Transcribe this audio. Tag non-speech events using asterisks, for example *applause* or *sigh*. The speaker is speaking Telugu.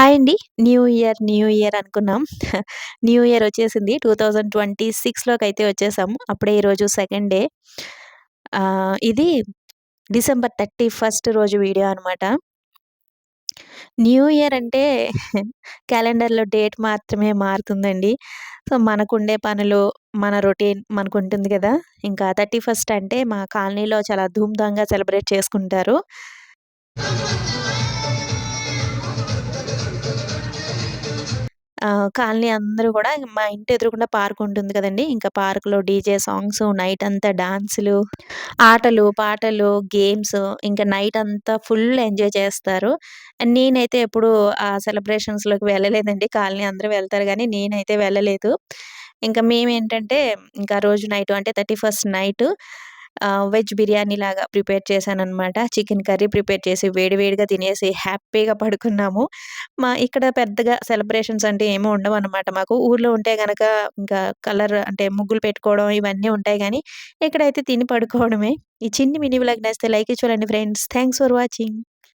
హాయ్ అండి. న్యూ ఇయర్, న్యూ ఇయర్ అనుకున్నాం. *laughs* న్యూ ఇయర్ వచ్చేసింది. 2026లోకైతే వచ్చేసాము. అప్పుడే ఈరోజు సెకండ్ డే. ఇది డిసెంబర్ 31 రోజు వీడియో అనమాట. న్యూ ఇయర్ అంటే *laughs* క్యాలెండర్‌లో డేట్ మాత్రమే మారుతుందండి. సో, మనకుండే పనులు, మన రొటీన్ మనకు ఉంటుంది కదా ఇంకా 31 అంటే మా కాలనీలో చాలా ధూమ్‌ధాంగా సెలబ్రేట్ చేసుకుంటారు. కాలనీ అందరూ కూడా మా ఇంటి ఎదురుకుండా పార్క్ ఉంటుంది కదండి ఇంకా పార్క్‌లో డీజే సాంగ్స్ నైట్ అంతా డాన్సులు, ఆటలు, పాటలు, గేమ్స్ ఇంకా నైట్ అంతా ఫుల్ ఎంజాయ్ చేస్తారు. అండ్ నేనైతే ఎప్పుడు ఆ సెలబ్రేషన్స్‌లోకి వెళ్ళలేదండి. కాలనీ అందరూ వెళ్తారు కానీ నేనైతే వెళ్ళలేదు. ఇంకా మేమేంటంటే ఇంకా రోజు నైట్ అంటే 31 నైట్ వెజ్ బిర్యానీ లాగా ప్రిపేర్ చేశాను అనమాట చికెన్ కర్రీ ప్రిపేర్ చేసి వేడివేడిగా తినేసి హ్యాపీగా పడుకున్నాము. మా ఇక్కడ పెద్దగా సెలబ్రేషన్స్ అంటే ఏమీ ఉండవు అనమాట మాకు. ఊర్లో ఉంటే గనక ఇంకా కలర్ అంటే ముగ్గులు పెట్టుకోవడం ఇవన్నీ ఉంటాయి కానీ ఇక్కడైతే తిని పడుకోవడమే. ఈ చిన్ని మినీ బ్లాగ్ నేస్తే లైక్ చూడండి ఫ్రెండ్స్. Thanks for watching.